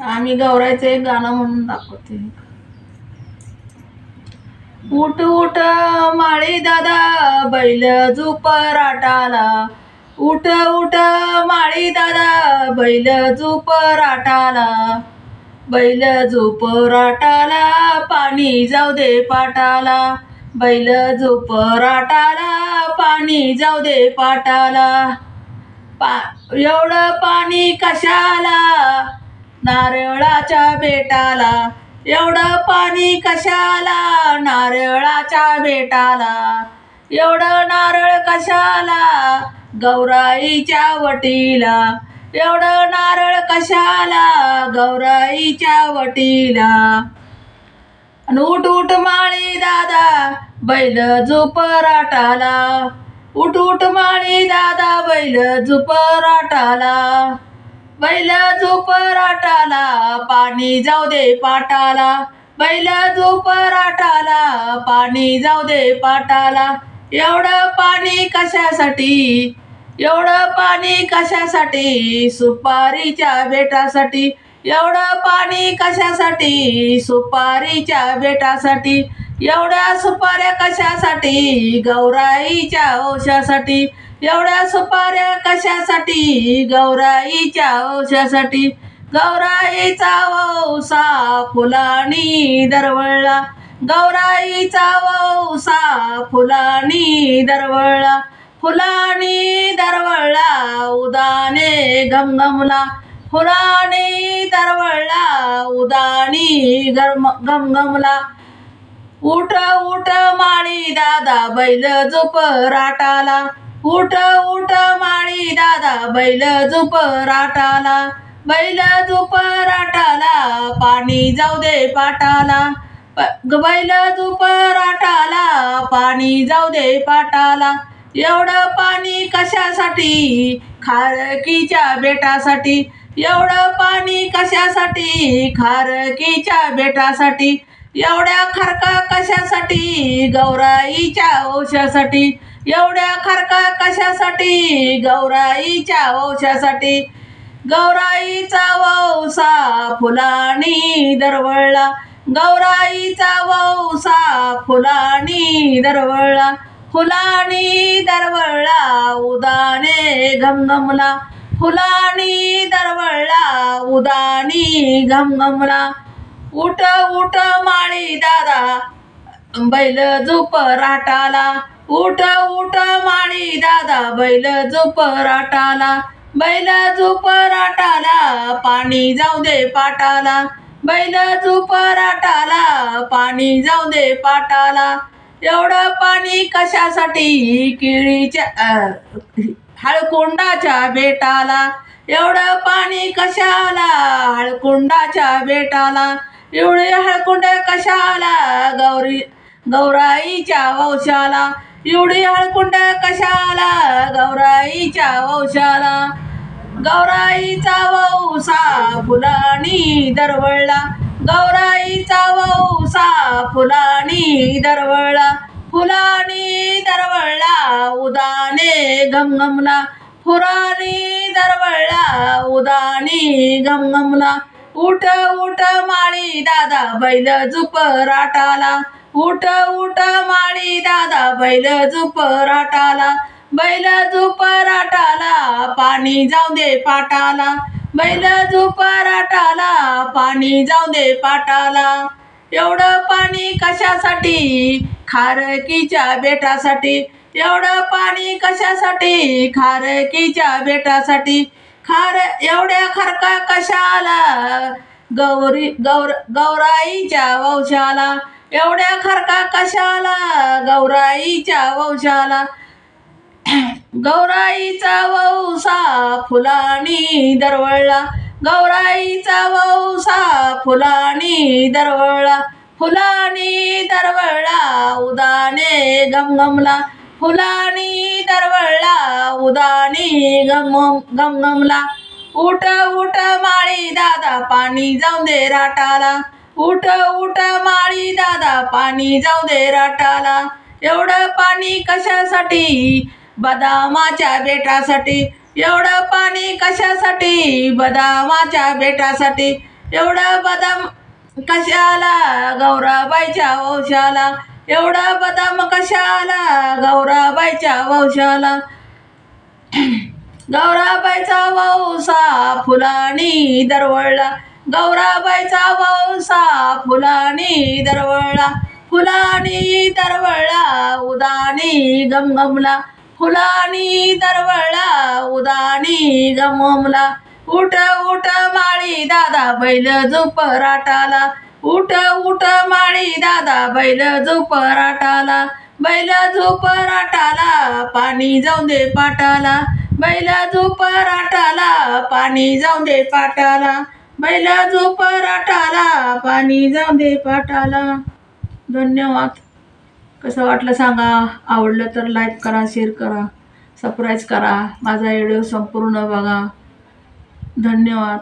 आम्ही गौरायचं एक गाणं म्हणून दाखवते. उठ उठ माळी दादा बैल झोप राटाला उठ उठ माळी दादा बैल झोप राटाला बैल झोप राटाला पाणी जाऊ दे पाटाला बैल झोप राटाला पाणी जाऊ दे पाटाला पा एवढं पाणी कशाला? नारळाच्या बेटाला. एवढं पाणी कशाला? नारळाच्या बेटाला. एवढं नारळ कशाला? गौराईच्या वटीला. एवढं नारळ कशाला? गौराईच्या वटीला. आणि उठ उठ माळी दादा बैल झोप उठ उठ माळी दादा बैल झोपराटाला बैल झोपराटाला पाणी जाऊ दे पाटाला. बैल झोपराटाला पाणी जाऊ दे पाटाला. एवढं पाणी कशासाठी? एवढं पाणी कशासाठी? सुपारीच्या बेटासाठी. एवढं पाणी कशासाठी? सुपारीच्या बेटासाठी. एवढ्या सुपाऱ्या कशासाठी? गौराईच्या औषासाठी एवढ्या सुपाऱ्या कशासाठी? गौराईच्या औषासाठी गौराईचा वौसा फुलानी दरवळला. गौराईचा वौसा फुलानी दरवळला. फुलानी दरवळला उदाने घमघमला फुलाने दरवळला उदानी गरम घमघमला उठ उठ माळी दादा बैल झोप राटाला उठ उठ माळी दादा बैल झुप राटाला बैल झुप राटाला पाणी जाऊ दे पाटाला प- बैल झुप राटाला पाणी जाऊ दे पाटाला एवढं पाणी कशासाठी? खारकीच्या बेटासाठी. एवढं पाणी कशासाठी? खारकीच्या बेटासाठी. एवढ्या खारका कशासाठी? गौराईच्या औषासाठी एवढ्या खरका कशासाठी? गौराईच्या वंशासाठी. गौराईचा वौसा फुलानी दरवळला. गौराईचा वौसा फुलानी दरवळला. फुलानी दरवळला उदाने घमघमला. फुलानी दरवळला उदानी घमघमला. उठ उठ माळी दादा बैल झोप राटाला. उठ उठ माळी दादा बैल झोप राटाला. बैल झोप राटाला पाणी जाऊ दे पाटाला. बैल झोप राटाला पाणी जाऊ दे पाटाला. एवढं पाणी कशासाठी? केळीच्या हळकुंडाच्या बेटाला. एवढं पाणी कशाला? हळकुंडाच्या बेटाला. एवढे हळकुंड कशाला? गौरी गौराईच्या वंशाला. एवढी हळकुंड कशाला? गौराईच्या वंशाला. गौराईचा वौसा फुलानी दरवळला. गौराईचा वौसा फुलानी दरवळला. फुलानी दरवळला उदाने घमघमला फुराणी दरवळला उदानी घमघमला उठ उठ माळी दादा बैल झुप राटाला. उठ उठ माळी दादा बैल झुपराटाला बैल झुपराटाला पाणी जाऊ दे पाटाला. बैल झुपराटाला पाणी जाऊ दे पाटाला. एवढं पाणी कशासाठी? खारकीच्या बेटासाठी. एवढं पाणी कशासाठी? खारकीच्या बेटासाठी. खार एवढ्या खरका कशाला? गौरी गौर गौराईच्या वंशाला. एवढ्या खरका कशाला? गौराईच्या वंशाला. गौराईचा वौसा फुलानी दरवळला. गौराईचा वौसा फुलानी दरवळला. फुलानी दरवळला उदाने गमगमला. फुलानी दरवळला उदानी गम गमगमला. उठ उठ माळी दादा पाणी जाऊन दे राटाला. उठ उठ माळी दादा पाणी जाऊ दे राटाला. एवढं पाणी कशासाठी? बदामाच्या बेटासाठी. एवढं पाणी कशासाठी? बदामाच्या बेटासाठी. एवढं बदाम कशाला? गौराबाईच्या वंशाला. एवढा बदाम कशाला? गौराबाईच्या वंशाला. गौराबाईचा वंसा फुलानी दरवळला. गौराबाईचा वंसा फुलानी दरवळला फुलानी दरवळला उदानी गमगमला. फुलानी दरवळला उदानी गमगमला. उठ उठ माळी दादा बैल झोप राटाला. उठ उठ माळी दादा बैल झोप राटाला. बैल झोप राटाला पाणी जाऊ दे पाटाला. बैल झोप राटाला पाणी जाऊ दे पाटाला. बैला जो राटाला पाणी जाऊ दे पाटाला धन्यवाद. कसं वाटलं सांगा? आवडलं तर लाईक करा शेअर करा सबस्क्राईब करा. माझा व्हिडिओ संपूर्ण बघा. धन्यवाद.